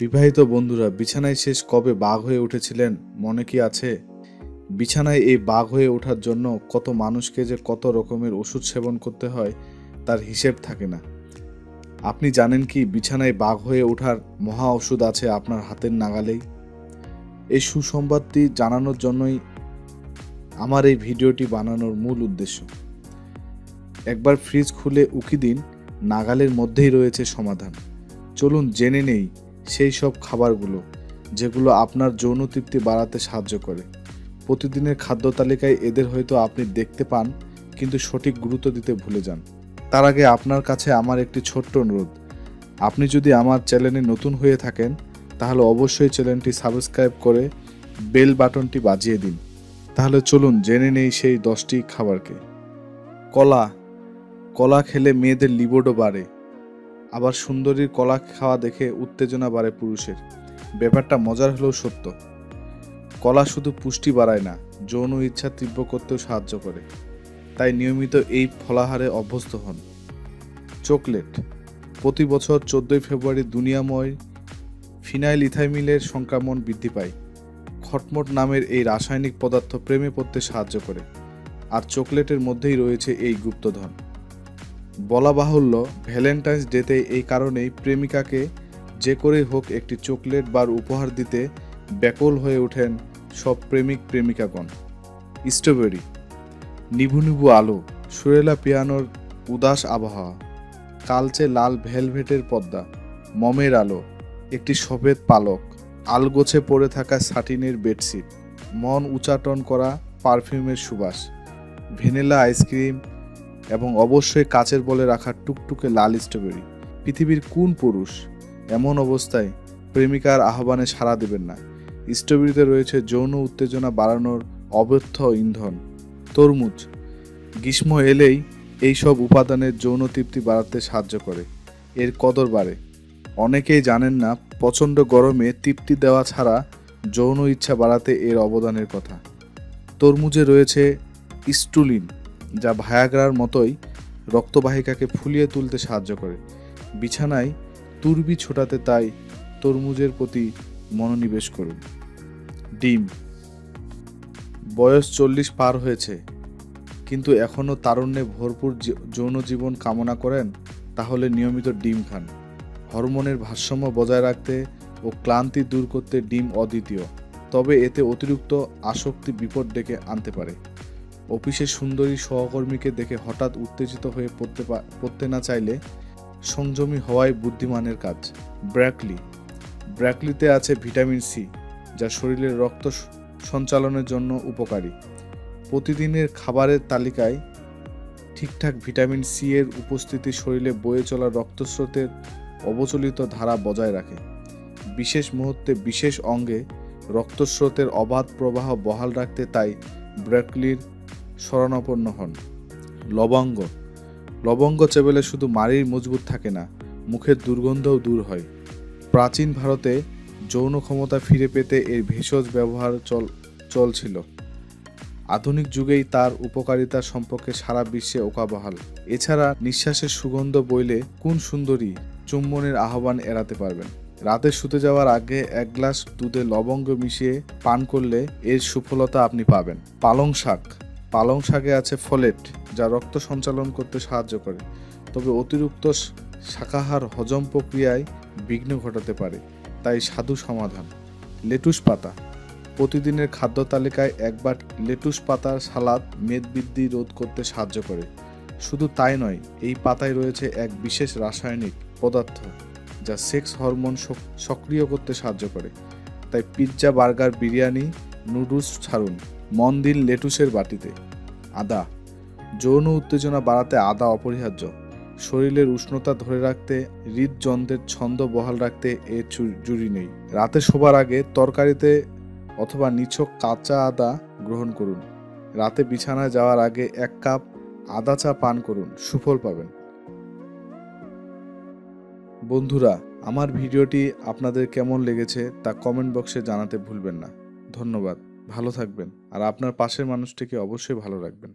বিবাহিত বন্ধুরা, বিছানায় শেষ কবে বাঘ হয়ে উঠেছিলেন মনে কি আছে? বিছানায় এই বাঘ হয়ে ওঠার জন্য কত মানুষকে যে কত রকমের ওষুধ সেবন করতে হয়, তার হিসেব থাকে না। আপনি জানেন কি বিছানায় বাঘ হয়ে ওঠার মহা ওষুধ আছে আপনার হাতের নাগালেই? এই সুসংবাদটি জানানোর জন্যই আমার এই ভিডিওটি বানানোর মূল উদ্দেশ্য। একবার ফ্রিজ খুলে উকি দিন, নাগালের মধ্যেই রয়েছে সমাধান। চলুন জেনে নেই সেই সব খাবারগুলো, যেগুলো আপনার যৌন তৃপ্তি বাড়াতে সাহায্য করে। প্রতিদিনের খাদ্য তালিকায় এদের হয়তো আপনি দেখতে পান, কিন্তু সঠিক গুরুত্ব দিতে ভুলে যান। তার আগে আপনার কাছে আমার একটি ছোট্ট অনুরোধ। আপনি যদি আমার চ্যানেলে নতুন হয়ে থাকেন, তাহলে অবশ্যই চ্যানেলটি সাবস্ক্রাইব করে বেল বাটনটি বাজিয়ে দিন। তাহলে চলুন জেনে নেই সেই দশটি খাবারকে। কলা কলা খেলে মেয়েদের লিবোডো বাড়ে। আবার সুন্দরীর কলা খাওয়া দেখে উত্তেজনা বাড়ে পুরুষের। ব্যাপারটা মজার হলেও সত্য। কলা শুধু পুষ্টি বাড়ায় না, যৌন ইচ্ছা তীব্র করতেও সাহায্য করে। তাই নিয়মিত এই ফলাহারে অভ্যস্ত হন। চকলেট। প্রতি বছর চোদ্দোই ফেব্রুয়ারি দুনিয়াময় ফিনাইল ইথাইমিলের সংক্রমণ বৃদ্ধি পায়। খটমট নামের এই রাসায়নিক পদার্থ প্রেমে পড়তে সাহায্য করে। আর চকলেটের মধ্যেই রয়েছে এই গুপ্তধন। বলা বাহুল্য, ভ্যালেন্টাইন্স ডেতে এই কারণেই প্রেমিকাকে যে করেই হোক একটি চকলেট বার উপহার দিতে ব্যাকুল হয়ে ওঠেন সব প্রেমিক প্রেমিকাগণ। স্ট্রবেরি, নিভু নিভু আলো, সুরেলা পিয়ানোর উদাস আবহাওয়া, কালচে লাল ভেলভেটের পর্দা মমের আলো, একটি সফেদ পালক, আলগোছে পড়ে থাকা সাটিনের বেডশিট, মন উচাটন করা পারফিউমের সুবাস, ভ্যানিলা আইসক্রিম এবং অবশ্যই কাচের বলে রাখা টুকটুকে লাল স্ট্রবেরি। পৃথিবীর কোন পুরুষ এমন অবস্থায় প্রেমিকার আহ্বানে সাড়া দেবেন না? স্ট্রবেরিতে রয়েছে যৌন উত্তেজনা বাড়ানোর অব্যর্থ ইন্ধন। তরমুজ। গ্রীষ্ম এলেই এই সব উপাদানের যৌন তৃপ্তি বাড়াতে সাহায্য করে। এর কদর বাড়ে। অনেকেই জানেন না, প্রচণ্ড গরমে তৃপ্তি দেওয়া ছাড়া যৌন ইচ্ছা বাড়াতে এর অবদানের কথা। তরমুজে রয়েছে স্টুলিন। যা ভায়াগ্রার মতোই রক্তবাহিকাকে ফুলিয়ে তুলতে সাহায্য করে। বিছানায় তুরবি ছোটাতে তাই তরমুজের প্রতি মনোনিবেশ করুন। ডিম। বয়স চল্লিশ পার হয়েছে, কিন্তু এখনও তারুণ্যে ভরপুর যৌন জীবন কামনা করেন, তাহলে নিয়মিত ডিম খান। হরমোনের ভারসাম্য বজায় রাখতে ও ক্লান্তি দূর করতে ডিম অদ্বিতীয়, তবে এতে অতিরিক্ত আসক্তি বিপদ ডেকে আনতে পারে। অফিসে সুন্দরী সহকর্মীকে দেখে হঠাৎ উত্তেজিত হয়ে পড়তে পড়তে না চাইলে সংযমী হওয়াই বুদ্ধিমানের কাজ। ব্র্যাকলি। ব্র্যাকলিতে আছে ভিটামিন সি, যা শরীরের রক্ত সঞ্চালনের জন্য উপকারী। প্রতিদিনের খাবারের তালিকায় ঠিকঠাক ভিটামিন সি এর উপস্থিতি শরীরে বয়ে চলা রক্তস্রোতের অবচলিত ধারা বজায় রাখে। বিশেষ মুহূর্তে বিশেষ অঙ্গে রক্তস্রোতের অবাধ প্রবাহ বহাল রাখতে তাই ব্র্যাকলির শরণাপন্ন হন। লবঙ্গ। লবঙ্গ চেবেলে শুধু মাড়ির মজবুত থাকে না, মুখের দুর্গন্ধও দূর হয়। প্রাচীন ভারতে যৌন ক্ষমতা ফিরে পেতে এর ভেষজ ব্যবহার চল, চলছিল। আধুনিক যুগেই তার উপকারিতা সম্পর্কে সারা বিশ্বে ওকাবহাল এছাড়া নিঃশ্বাসের সুগন্ধ বইলে কোন সুন্দরী চুম্বনের আহ্বান এড়াতে পারবেন? রাতে শুতে যাওয়ার আগে এক গ্লাস দুধে লবঙ্গ মিশিয়ে পান করলে এর সুফলতা আপনি পাবেন। পালং শাক। পালং শাকে আছে ফলেট, যা রক্ত সঞ্চালন করতে সাহায্য করে। তবে অতিরিক্ত শাকাহার হজম প্রক্রিয়ায় বিঘ্ন ঘটাতে পারে, তাই সাধু সমাধান। লেটুস পাতা। প্রতিদিনের খাদ্য তালিকায় একবার লেটুস পাতার সালাদ মেদবৃদ্ধি রোধ করতে সাহায্য করে। শুধু তাই নয়, এই পাতায় রয়েছে এক বিশেষ রাসায়নিক পদার্থ, যা সেক্স হরমোন সক্রিয় করতে সাহায্য করে। তাই পিৎজা, বার্গার, বিরিয়ানি, নুডলস ছাড়ুন। মন দিন লেটুসের বাটিতে। আদা, যৌন উত্তেজনা বাড়াতে আদা অপরিহার্য। শরীরের উষ্ণতা ধরে রাখতে, হৃদযন্ত্রের ছন্দ বহাল রাখতে চু- জুড়ি নেই। রাতে শোবার আগে তরকারিতে অথবা নিছক কাঁচা আদা গ্রহণ করুন। রাতে বিছানায় যাওয়ার আগে এক কাপ আদা চা পান করুন। সুফল পাবেন। বন্ধুরা, আমার ভিডিওটি আপনাদের কেমন লেগেছে তা কমেন্ট বক্সে জানাতে ভুলবেন না। ধন্যবাদ। ভালো থাকবেন। আর আপনার পাশের মানুষটিকে অবশ্যই ভালো রাখবেন।